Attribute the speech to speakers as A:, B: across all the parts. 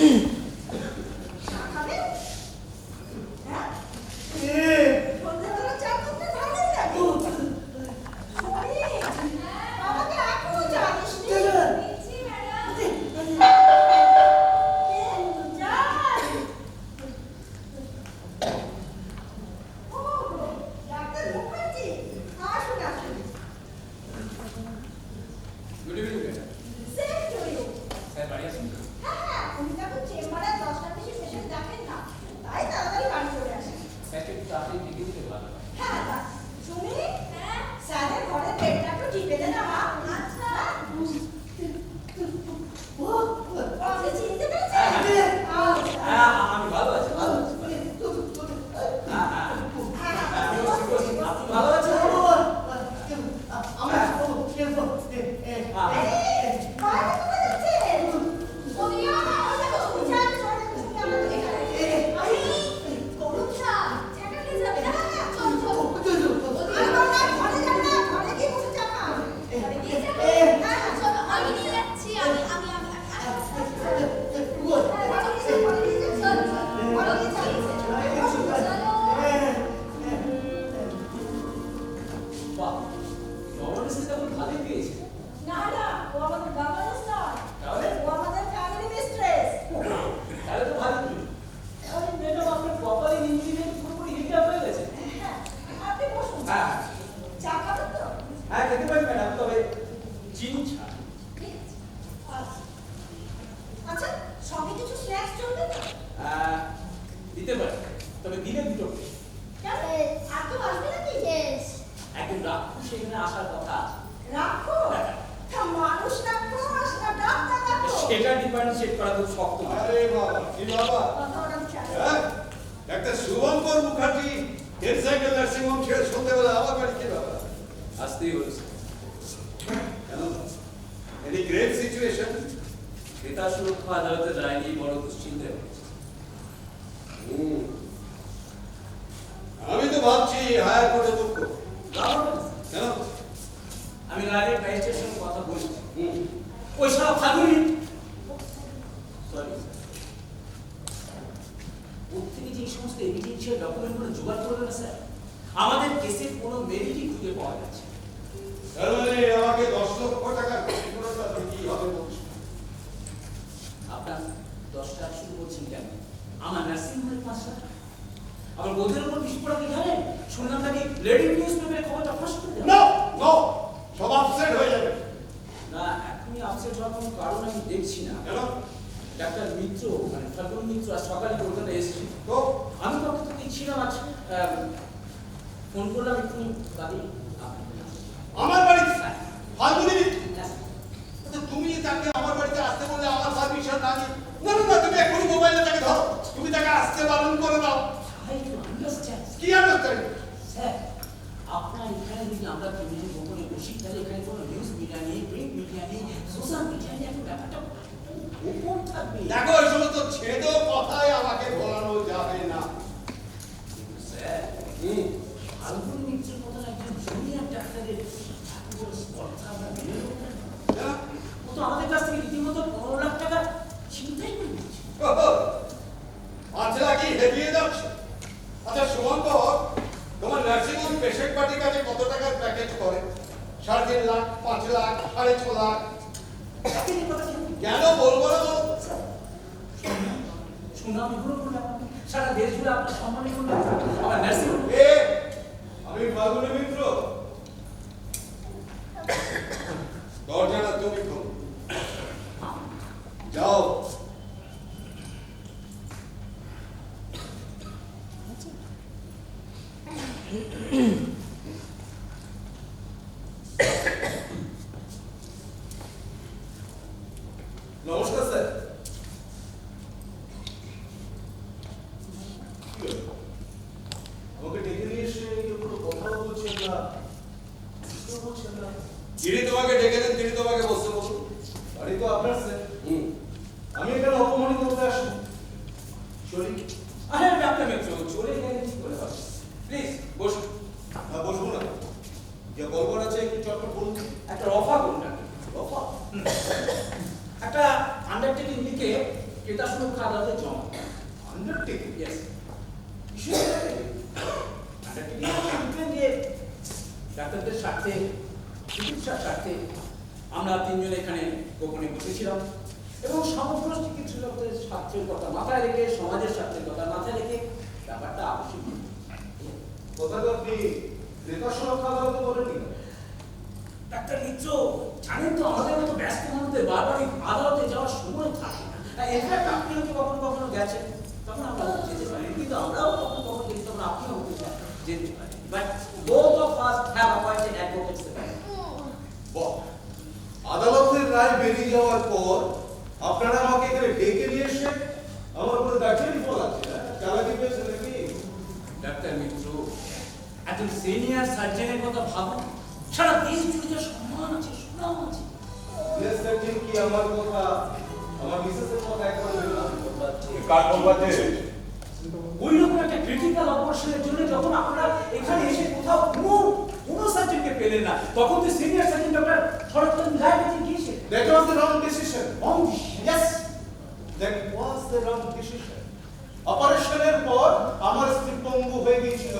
A: mm তবে দিনে দুটো সেখানে আসার কথা? সেটা ডিফারেন্সিয়েট করা খুব শক্ত
B: আরে বাবা কি বাবা। হ্যাঁ Shubhankar Mukherjee cycle nursing home ছেড়ে সন্ধ্যেবেলা বাড়ি কি বাবা?
A: আসতেই
B: কেন? এনি গ্রেভ সিচুয়েশন
A: ক্রেতা সুরক্ষা আদালতের রায় নিয়ে বড় দুশ্চিন্তায়
B: ভাবছি হায়ার কোর্টে বুক করব কেন?
A: আমি সঙ্গে কথা বলছি। ওই সব ফাগুনি। সরি থেকে যে সমস্ত এভিডেন্সিয়াল ডকুমেন্টগুলো জোগাড় করবে না স্যার আমাদের কেসের কোনো মেরিটই খুঁজে পাওয়া যাচ্ছে
B: আমাকে দশ লক্ষ টাকা দিতেই হবে
A: আপনার দশ টাকা শুরু করছেন কেন? আমার নার্সিং হোমের পাঁচ টাকা। আবার বোধের উপর বিস্ফোরণ কি জানেন? শুনলাম নাকি লেডি নিউজ পেপারে খবরটা ফাঁস করে
B: নো নো সব আপসেট হয়ে যাবে।
A: না এখনই আপসেট হওয়ার কোনো কারণ আমি দেখছি না।
B: কেন?
A: ডাক্তার মিত্র মানে ফাল্গুন মিত্র আজ সকালে কলকাতা এসেছি
B: তো?
A: আমি কখন তো ছিলাম আজ ফোন করলাম একটু দাদি
B: আমার বাড়ি? ফাল্গুনি আচ্ছা তুমি তাকে আমার বাড়িতে আসতে বললে আমার পারমিশন না না না তুমি এখনই মোবাইলে তাকে ধরো। তুমি তাকে আসতে বারণ করে দাও। কি আন্ডারস্ট্যান্ড
A: স্যার আপনার এখানে যদি আমরা ফ্যামিলি গোপনে বসি তাহলে এখানে কোনো নিউজ মিডিয়া নেই প্রিন্ট মিডিয়া নেই সোশ্যাল মিডিয়া নেই ব্যাপারটা গোপন থাকবে।
B: দেখো এই সমস্ত ছেদো সুনামগুলো করলাম সারা
A: দেশ জুড়ে আপনার সম্মানিত আমার
C: মেসি আমি মিত্র। যে আছে একটু
A: অফার করুন
C: বাবা
A: একটা আন্ডারটেকিং লিখে ক্রেতা সুরক্ষা আদালতে জমা।
C: আন্ডারটেকিং
A: ইয়েস আন্ডারটেকিং লিখবেন যে ডাক্তারদের স্বার্থে চিকিৎসার স্বার্থে আমরা তিনজন এখানে গোপনে বসেছিলাম। এবং সমগ্র চিকিৎসকদের স্বার্থের কথা মাথায় রেখে সমাজের স্বার্থের কথা মাথায় রেখে ব্যাপারটা আবশ্যক।
C: কোথায় ক্রেতা সুরক্ষা আদালত বলেননি
A: ডাক্তার মিত্র জানেন তো আমাদের মতো ব্যস্ত মানুষদের বারবার আদালতে যাওয়ার সময় থাকে না। ইনফ্যাক্ট আপনি হয়তো কখনো কখনো গেছেন। তখন আমরা যেতে পারি কিন্তু আমরাও কখনো কখনো গেছি তখন আপনিও যেতে পারি but both of us have appointed advocates
C: আদালতের রায় বেরিয়ে যাওয়ার পর আপনারা আমাকে এখানে ডেকে নিয়ে এসে আমার উপরে দাঁড়িয়ে বলাচ্ছে না চালাকি পেয়েছে নাকি
A: ডাক্তার মিত্র একজন সিনিয়র সার্জনের কথা ভাবুন সারা দেশ জুড়ে সম্মান আছে সুনাম আছে।
C: সার্জন কি আমার কথা আমার মিসেসের কথা একবার বললাম কার বলবাতে
A: ওই রকম একটা ক্রিটিক্যাল অপারেশনের জন্য যখন আপনারা এখানে এসে কোথাও কোনো কোনো সার্জনকে পেলেন না তখন তো senior surgeon doctor Saratchandra Roy বেঁচে গিয়েছে
C: that was the wrong decision
A: Aung
C: Yes, that was the wrong decision. অপারেশনের পর আমার স্ত্রী পঙ্গু হয়ে গিয়েছিল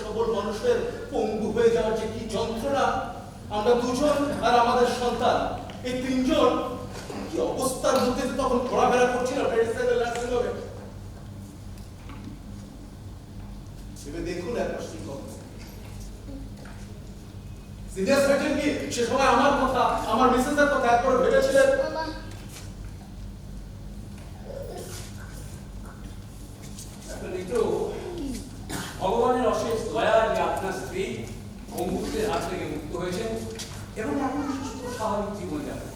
C: সবল মানুষের পঙ্গু হয়ে যাওয়ার যে কি যন্ত্রণা, আমরা দুজন আর আমাদের সন্তান, এই তিনজন কি অবস্থার মধ্যে তখন ঘোরাফেরা দেখুন একবার সে সময় আমার কথা, আমার মিসেসের কথা একবার ভেবেছিলেন
A: ডাক্তার মিত্র ভগবানের অশেষ দয়া যে আপনার স্ত্রী অঙ্গুরের হাত থেকে মুক্ত হয়েছেন এবং এখন সুস্থ স্বাভাবিক জীবন যাপন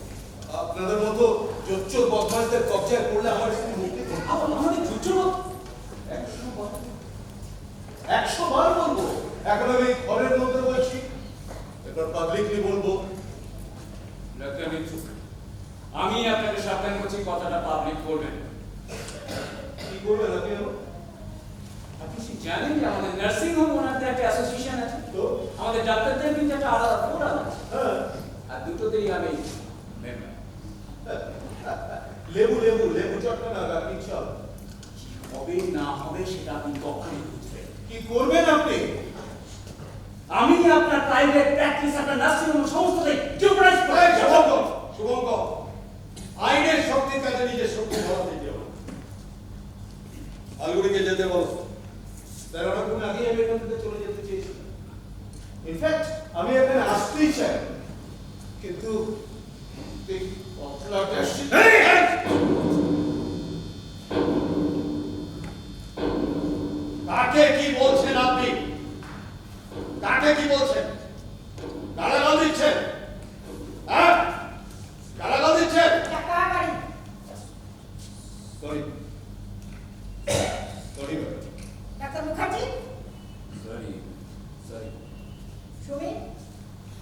C: আপনাদের মতো জোচ্চোর বদমাশদের কবজায় পড়লে আমার স্ত্রী মুক্তি পেত।
A: আবার আমাদের জুজুর
C: একশো বার একশো বার বলব। এখন আমি ঘরের মধ্যে বলছি এবার পাবলিকলি বলব।
A: আমি আপনাকে সাবধান করছি কথাটা পাবলিক করবেন
C: কি করবেন আপনি
A: আপনি কি জানেন যে আমাদের নার্সিং হোম ওনাদের একটা অ্যাসোসিয়েশন আছে?
C: তো?
A: আমাদের ডাক্তারদের কিন্তু একটা আলাদা ফোরাম আছে।
C: হ্যাঁ।
A: আর দুটোতেই আমি মেম্বার
C: লেবু লেবু লেবু চটকা না আপনি চল।
A: হবে না হবে সেটা আপনি বুঝবেন
C: কি করবেন আপনি?
A: আমি আপনার প্রাইভেট প্র্যাকটিস আপনার নার্সিং হোম সমস্তটাই জিওপ্রাইজ করে
C: এই, শুভঙ্কর শুভঙ্কর আইনের শক্তির কাছে নিজের শক্তি ধরা দিতে হবে। আলগুড়িকে যেতে বলো। তার অনেকক্ষণ আগেই আমি এখান থেকে চলে যেতে চেয়েছিলাম ইনফ্যাক্ট আমি এখানে আসতেই চাই। কিন্তু এই পত্রটা আসছে কাকে কি বলছেন আপনি কাকে কি বলছেন গালাগাল দিচ্ছেন হ্যাঁ গালাগাল দিচ্ছেন
D: কার বাড়ি
C: sorry sorry
D: doctor Mukherjee
A: sorry sorry
D: Sumi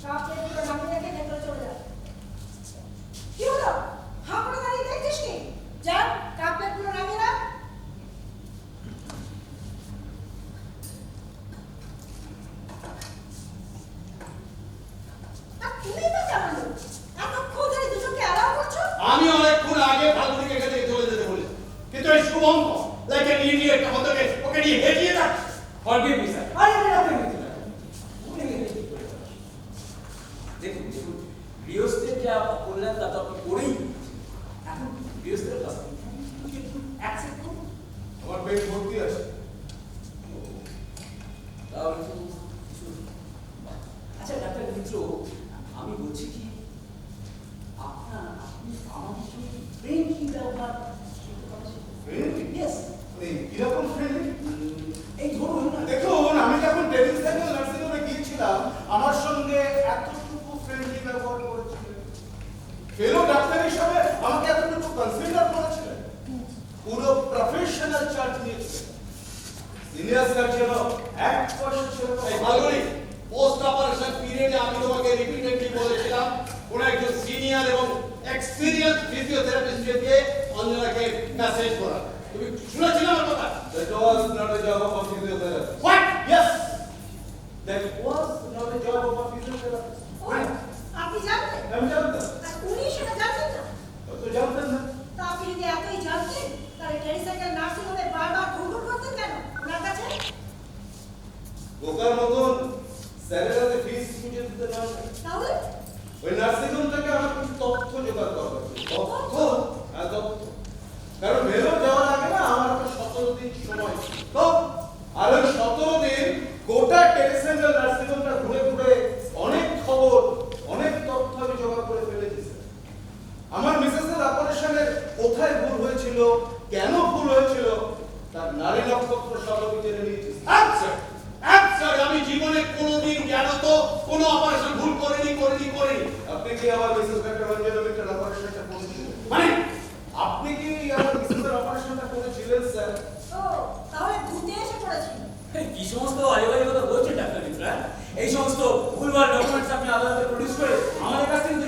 D: সব প্লেটগুলো নামিয়ে রেখে ভেতরে চলে যা কি হলো হাঁ করে দাঁড়িয়ে দেখছিস কি যা কাপ প্লেটগুলো নামিয়ে রাখ আর তুমি তো কেমন লোক? এতক্ষণ ধরে দুজনকে অ্যালাউ করছ
C: আমি অনেকক্ষণ আগে ফাল্গুনিকে এখান থেকে চলে যেতে বলেছি কিন্তু এই শুভঙ্ক লাইক এন ইডিয়েট আমাদেরকে ওকে নিয়ে হেঁটিয়ে যাচ্ছে
A: ফরগিভ মি স্যার আরে আরে আপনি মিথ্যে? দেখুন দেখুন গৃহস্থের যা করলেন তা তো আপনি করেই। এখন গৃহস্থের কাছে অ্যাকসেপ্ট করুন
D: ব্যবহার
C: Friendly?
D: Yes.
C: মানে কীরকম ফ্রেন্ডলি
A: এই ধরুন
C: দেখুন আমি যখন টেবিল সাইকেল নার্সিং হোমে গিয়েছিলাম আমার সঙ্গে এতটুকু ফ্রেন্ডলি ব্যবহার করেছিলেন ফেলো ডাক্তার হিসাবে আমাকে এতটুকু কনসিডার করেছিলেন পুরো প্রফেশনাল চার্জ নিয়েছিলেন সিনিয়র সার্জনও এক পয়সা ছিল না।
B: এই ভালোই পোস্ট অপারেশন পিরিয়ডে আমি তোমাকে রিপিটেডলি বলেছিলাম কোন একজন সিনিয়র এবং এক্সপিরিয়েন্স ফিজিওথেরাপিস্টকে দিয়ে অঞ্জনাকে মেসেজ করা। তুমি শুনেছিলে আমার কথা?
C: That was not a job of a physiotherapist.
B: What yes
C: That was not a job of a physiotherapist.
D: ও, আপনি জানতেন?
C: আমি জানতাম।
D: উনি সেটা জানতেন না?
C: তো জানতেন না।
D: তা আপনি যদি এতই জানতেন তাহলে টেরিসাইকেল নার্সিং হোমে বারবার ঘুরঘুর করতেন কেন? ওনার কাছে?
C: বোকার মতন স্যালারিতে ফিস বুঝে দিতে না
D: তাহলে?
C: ওই নার্সিং হোম থেকে আমার কিছু তথ্য জোগাড় করা ছিল। তথ্য হ্যাঁ তথ্য কারণ ভেলোর যাওয়ার আগে না আমার একটা সতেরো দিন সময় ছিল। তো আর ওই সতেরো দিন গোটা টেলিসেন্টার নার্সিং হোমটা ঘুরে ঘুরে অনেক খবর অনেক তথ্য আমি জোগাড় করে ফেলেছি স্যার। আমার মিসেসের অপারেশনের কোথায় ভুল হয়েছিল কেন ভুল হয়েছিল তার নারী নক্ষত্র সব আমি জেনে নিয়েছি
B: আচ্ছা আচ্ছা আমি জীবনে কোনোদিন জ্ঞান তো কোনো অপারেশন ভুল করেনি করেনি করেনি?
C: আপনি কি আমার মিসেস ডক্টর রঞ্জন একটা অপারেশনটা করেছিলেন?
B: মানে
C: আপনি কি আমার মিসেসের অপারেশনটা করেছিলেন স্যার
D: ও তাহলে ভূতে এসে পড়েছিল
A: কি সমস্ত আজেবাজে কথা বলছেন ডাক্তার মিত্রা? এই সমস্ত ভুলভাল ডকুমেন্টস আপনি আদালতে প্রডিউস করে আমাদের কাছ থেকে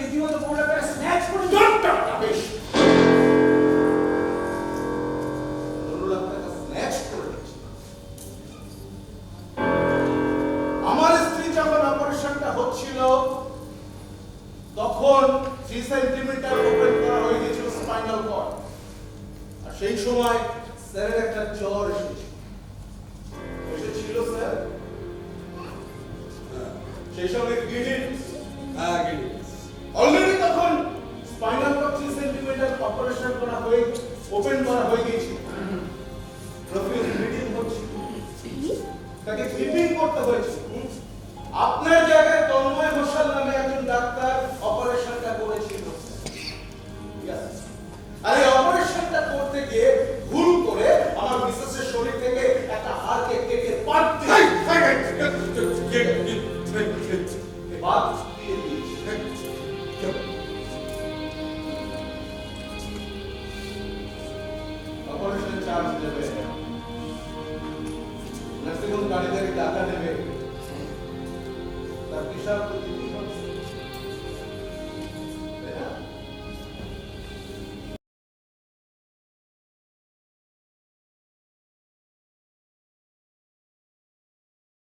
C: হয়ে ওপেন করা হয়ে গিয়েছিল প্রফিউজ মিটিং হচ্ছে তাকে ক্লিপিং করতে হয়েছিল নার্সিং